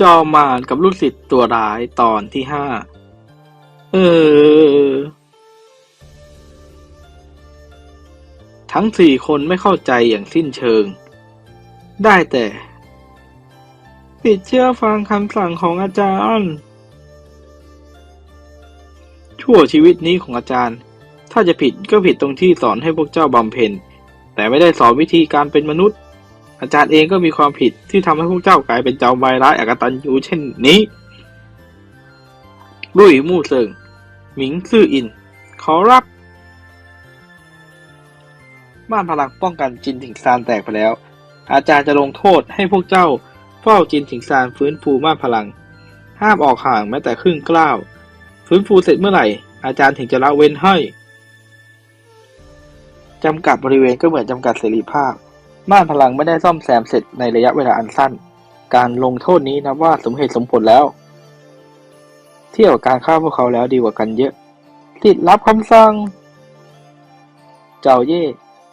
จอมมารกับลูกศิษย์ตัวร้ายตอนที่ห้า เออ ทั้งสี่คนไม่เข้าใจอย่างสิ้นเชิง ได้แต่ปิดเชื่อฟังคำสั่งของอาจารย์ ชั่วชีวิตนี้ของอาจารย์ ถ้าจะผิดก็ผิดตรงที่สอนให้พวกเจ้าบำเพ็ญ แต่ไม่ได้สอนวิธีการเป็นมนุษย์ อาจารย์เองก็มีความผิดที่ทำให้พวกเจ้ากลายเป็นเจ้าใบร้ายอกตันยูเช่นนี้ลุยมู่เซิงหมิงซื่ออิน ขอรับม่านพลังป้องกันจินถิงซานแตกไปแล้ว อาจารย์จะลงโทษให้พวกเจ้าเฝ้าจินถิงซานฟื้นฟูม่านพลัง ห้ามออกห่างแม้แต่ครึ่งกล้าว ฟื้นฟูเสร็จเมื่อไหร่ อาจารย์ถึงจะละเว้นให้จำกัดบริเวณก็เหมือนจำกัดเสรีภาพ ม่านพลังไม่ได้ซ่อมแซมเสร็จในระยะเวลาอันสั้น การลงโทษนี้นับว่าสมเหตุสมผลแล้ว เที่ยวกับการฆ่าพวกเขาแล้วดีกว่ากันเยอะ ติดรับคำสั่ง เจ้าเย่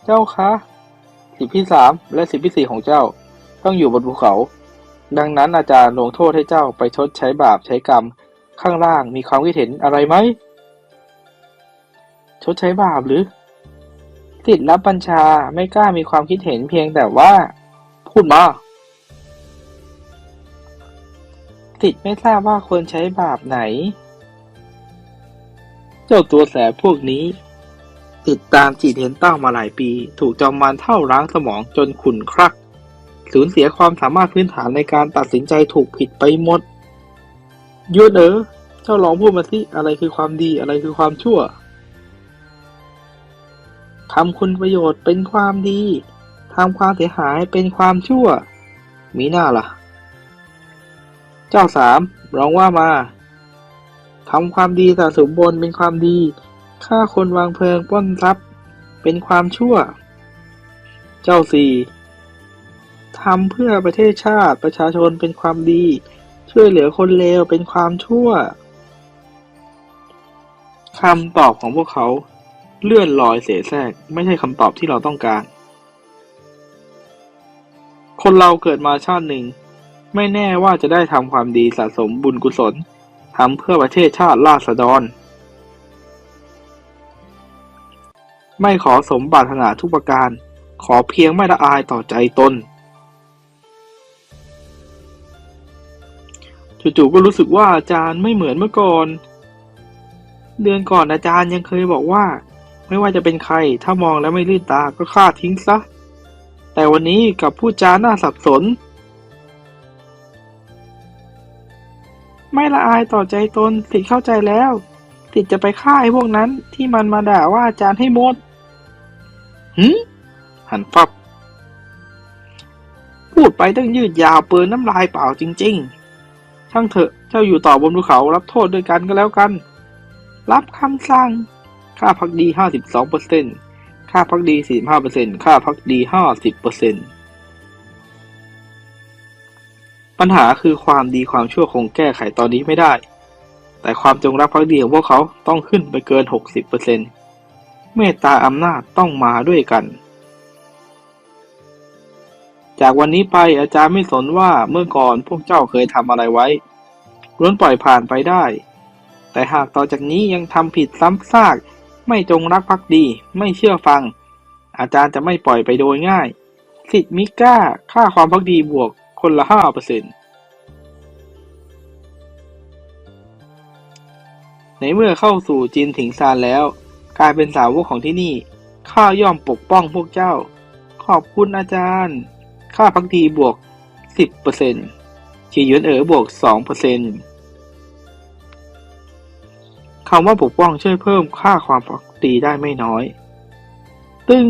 เจ้าคะ สิทธิที่สามและสิทธิที่สี่ของเจ้า ต้องอยู่บนภูเขา ดังนั้นอาจารย์ลงโทษให้เจ้าไปชดใช้บาปใช้กรรม ข้างล่างมีความคิดเห็นอะไรไหม ชดใช้บาปหรือ ติดรับบัญชาไม่กล้ามีความคิดเห็นเพียงแต่ว่า พูดมาติดไม่ทราบว่าควรใช้บาปไหน เจ้าตัวแสบพวกนี้ ติดตามจีเทียนเต้ามาหลายปี ถูกจอมมารเท่าร้างสมองจนขุนครัก สูญเสียความสามารถพื้นฐานในการตัดสินใจถูกผิดไปหมดยุดเออเจ้าลองพูดมาสิอะไรคือความดีอะไรคือความชั่ว ทำคุณประโยชน์เป็นความดี ทำความเสียหายเป็นความชั่ว มีหน้าล่ะ เจ้าสามร้องว่ามาทำความดีสะสมบนเป็นความดีฆ่าคนวางเพลิงป้นทรัพย์ เป็นความชั่ว เจ้าสี่ทำเพื่อประเทศชาติประชาชนเป็นความดี ช่วยเหลือคนเลวเป็นความชั่วคำตอบของพวกเขา เลื่อนลอยเสแสร้งไม่ใช่คำตอบที่เราต้องการ คนเราเกิดมาชาติหนึ่ง ไม่แน่ว่าจะได้ทำความดีสะสมบุญกุศลทำเพื่อประเทศชาติราษฎร ไม่ขอสมปรารถนาทุกประการ ขอเพียงไม่ละอายต่อใจตนจู่ๆก็รู้สึกว่าอาจารย์ไม่เหมือนเมื่อก่อน เดือนก่อนอาจารย์ยังเคยบอกว่า ไม่ว่าจะเป็นใคร ถ้ามองแล้วไม่ลื่นตาก็ฆ่าทิ้งซะ แต่วันนี้กับพูดจาน่าสับสน ไม่ละอายต่อใจตนสิทธิ์เข้าใจแล้วสิทธิ์จะไปฆ่าไอ้พวกนั้นที่มันมาด่าว่าอาจารย์ให้หมดหืมหันฟับ พูดไปตั้งยืดยาวเปินน้ำลายเปล่าจริง ๆ ช่างเถอะ เจ้าอยู่ต่อบนภูเขารับโทษด้วยกันก็แล้วกัน รับคำสั่ง ค่าพักดีห้าสิบสองเปอร์เซ็นค่าพักดีสี่ห้าเปอร์เซ็นค่าพักดีห้าสิบเปอร์เซ็นปัญหาคือความดีความชั่วคงแก้ไขตอนนี้ไม่ได้ แต่ความจงรักภักดีของพวกเขาต้องขึ้นไปเกินหกสิบเปอร์เซ็นเมตตาอำนาจต้องมาด้วยกัน จากวันนี้ไปอาจารย์ไม่สนว่าเมื่อก่อนพวกเจ้าเคยทำอะไรไว้ล้วนปล่อยผ่านไปได้ แต่หากต่อจากนี้ยังทำผิดซ้ำซาก ไม่จงรักภักดี ไม่เชื่อฟัง อาจารย์จะไม่ปล่อยไปโดยง่าย สิทธิ์มิก้า ค่าความพักดีบวกคนละห้าเปอร์เซ็นต์ในเมื่อเข้าสู่จีนถิงซานแล้ว กลายเป็นสาวกของที่นี่ ข้าย่อมปกป้องพวกเจ้า ขอบคุณอาจารย์ ค่าพักดีบวก 10%ชียวนเอ๋อบวก 2% คำว่าปกป้องช่วยเพิ่มค่าความพักดีได้ไม่น้อย ตึง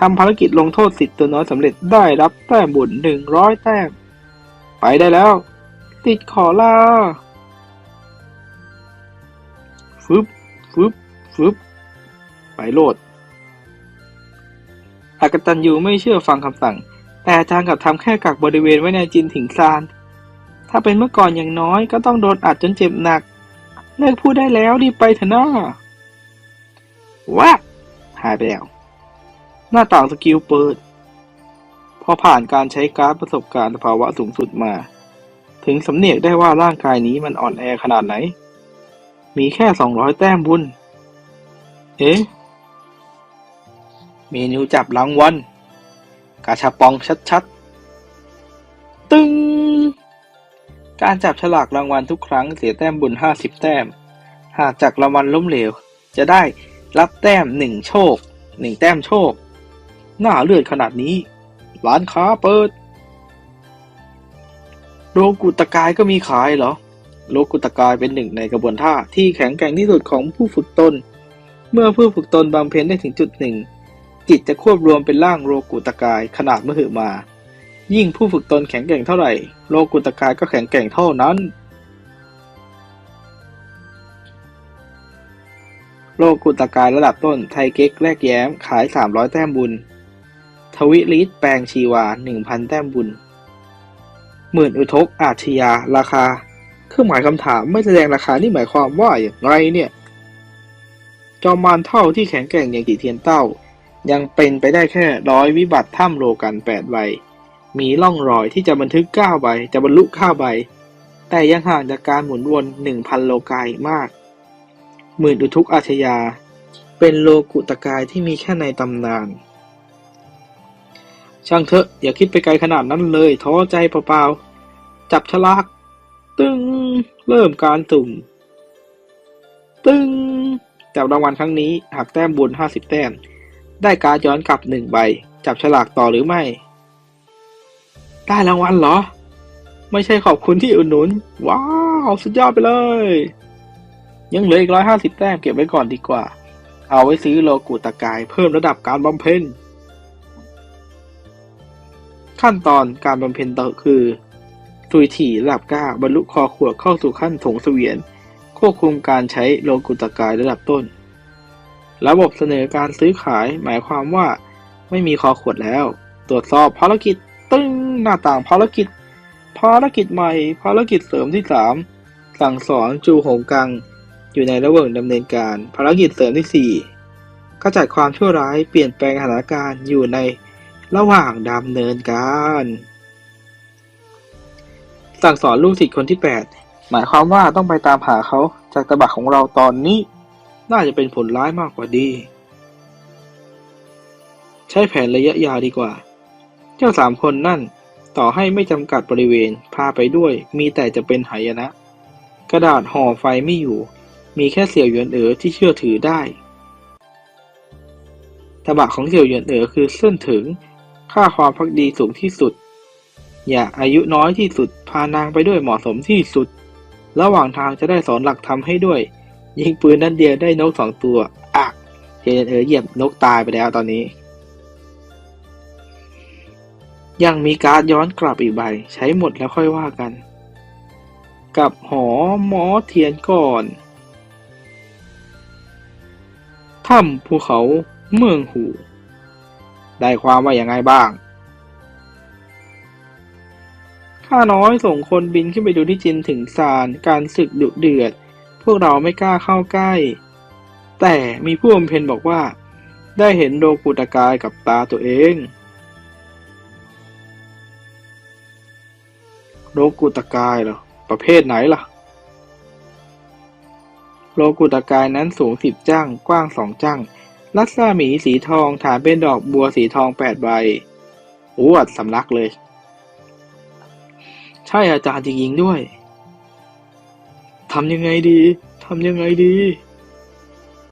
ทำภารกิจลงโทษสิทธิ์ตัวน้อยสำเร็จได้รับแต้มบุญหนึ่งร้อยแต้ม ไปได้แล้ว ติดขอลาฟึบฟึบฟึบไปโลดอากตันยูไม่เชื่อฟังคำสั่ง แต่อาจารย์กลับทำแค่กักบริเวณไว้ในจินถิงซาน ถ้าเป็นเมื่อก่อนอย่างน้อยก็ต้องโดนอัดจนเจ็บหนัก เลิกพูดได้แล้วรีบไปเถอะนะว้าหายไปแล้ว หน้าต่างสกิลเปิด พอผ่านการใช้การ์ดประสบการณ์สภาวะสูงสุดมา ถึงสำเนียกได้ว่าร่างกายนี้มันอ่อนแอขนาดไหน มีแค่สองร้อยแต้มบุญ เอ๊ะ เมนูจับรางวัลกาชาปองชัดๆ ตึง การจับฉลากรางวัลทุกครั้งเสียแต้มบุญห้าสิบแต้ม หากจับรางวัลล้มเหลว จะได้รับแต้มหนึ่งโชคหนึ่งแต้มโชค หน้าเลือดขนาดนี้ ร้านค้าเปิด โลกุตกายก็มีขายเหรอ โลกุตกายเป็นหนึ่งในกระบวนท่าที่แข็งแกร่งที่สุดของผู้ฝึกตน เมื่อผู้ฝึกตนบำเพ็ญได้ถึงจุดหนึ่ง จิตจะควบรวมเป็นร่างโลกุตกายขนาดมหึมา ยิ่งผู้ฝึกตนแข็งแกร่งเท่าไหร่ โลกุตกายก็แข็งแกร่งเท่านั้น โลกุตกายระดับต้นไทเก๊กแลกแย้มขาย 300 แต้มบุญ ทวิลิสแปลงชีวา 1,000 แต้มบุญ หมื่นอุทกอาชญาราคา เครื่องหมายคำถามไม่แสดงราคานี่หมายความว่าอย่างไรเนี่ยจอมมารเท่าที่แข็งแกร่งอย่างตีเทียนเต้า ยังเป็นไปได้แค่ร้อยวิบัติถ้ำโลกันแปดใบ มีร่องรอยที่จะบันทึกเก้าใบจะบรรลุเก้าใบ แต่ยังห่างจากการหมุนวนหนึ่งพันโลกายมาก หมื่นอุทุกอาชญาเป็นโลกุตกายที่มีแค่ในตำนาน ช่างเถอะอย่าคิดไปไกลขนาดนั้นเลยท้อใจเปล่าๆ จับฉลาก ตึงเริ่มการสุ่ม ตึงจับรางวัลครั้งนี้หักแต้มบุญห้าสิบแต้ม ได้การย้อนกลับหนึ่งใบ จับฉลากต่อหรือไม่ ได้รางวัลเหรอ ไม่ใช่ขอบคุณที่อุดหนุน ว้าว สุดยอดไปเลย ยังเหลืออีกร้อยห้าสิบแต้มเก็บไว้ก่อนดีกว่า เอาไว้ซื้อโลกุตะกายเพิ่มระดับการบำเพ็ญขั้นตอนการบำเพ็ญต่อคือตุยถี่ระดับ9บรรลุคอขวดเข้าสู่ขั้นถงเสวียน ควบคุมการใช้โลกุตกายระดับต้น ระบบเสนอการซื้อขายหมายความว่าไม่มีคอขวดแล้ว ตรวจสอบภารกิจตึ้ง หน้าต่างภารกิจ ภารกิจใหม่ ภารกิจเสริมที่ 3 สั่งสอนจูหงกัง อยู่ในระหว่างดำเนินการ ภารกิจเสริมที่4ขจัดความชั่วร้ายเปลี่ยนแปลงสถานการณ์อยู่ในระหว่างดำเนินการ สั่งสอนลูกศิษย์คนที่ 8 หมายความว่าต้องไปตามหาเขาจากตะบักของเราตอนนี้ น่าจะเป็นผลร้ายมากกว่าดี ใช้แผนระยะยาวดีกว่า เจ้าสามคนนั่น ต่อให้ไม่จำกัดบริเวณ พาไปด้วย มีแต่จะเป็นหายนะ กระดาษห่อไฟไม่อยู่ มีแค่เสี่ยวหยวนเอ๋อที่เชื่อถือได้ตบะของเสี่ยวหยวนเอ๋อคือเส้นถึง ค่าความพักดีสูงที่สุด อย่าอายุน้อยที่สุด พานางไปด้วยเหมาะสมที่สุด ระหว่างทางจะได้สอนหลักธรรมให้ด้วย ยิงปืนนัดเดียวได้นกสองตัว อะเจนเอ๋อเหยียบนกตายไปแล้วตอนนี้ ยังมีการ์ดย้อนกลับอีกใบ ใช้หมดแล้วค่อยว่ากัน กับหอหมอเทียนก่อนถ้ำภูเขาเมืองหู ได้ความว่าอย่างไงบ้าง ข้าน้อยส่งคนบินขึ้นไปดูที่จินถึงซานการศึกดุเดือด พวกเราไม่กล้าเข้าใกล้ แต่มีผู้บำเพ็ญบอกว่า ได้เห็นโลกุตกายกับตาตัวเอง โลกุตกายเหรอ ประเภทไหนล่ะ โลกุตกายนั้นสูงสิบจ้าง กว้างสองจ้าง ลักษาหมีสีทองฐานเป็นดอกบัวสีทองแปดใบโอ้สำลักเลย ใช่อาจารย์จริงๆด้วย ทำยังไงดี ทำยังไงดี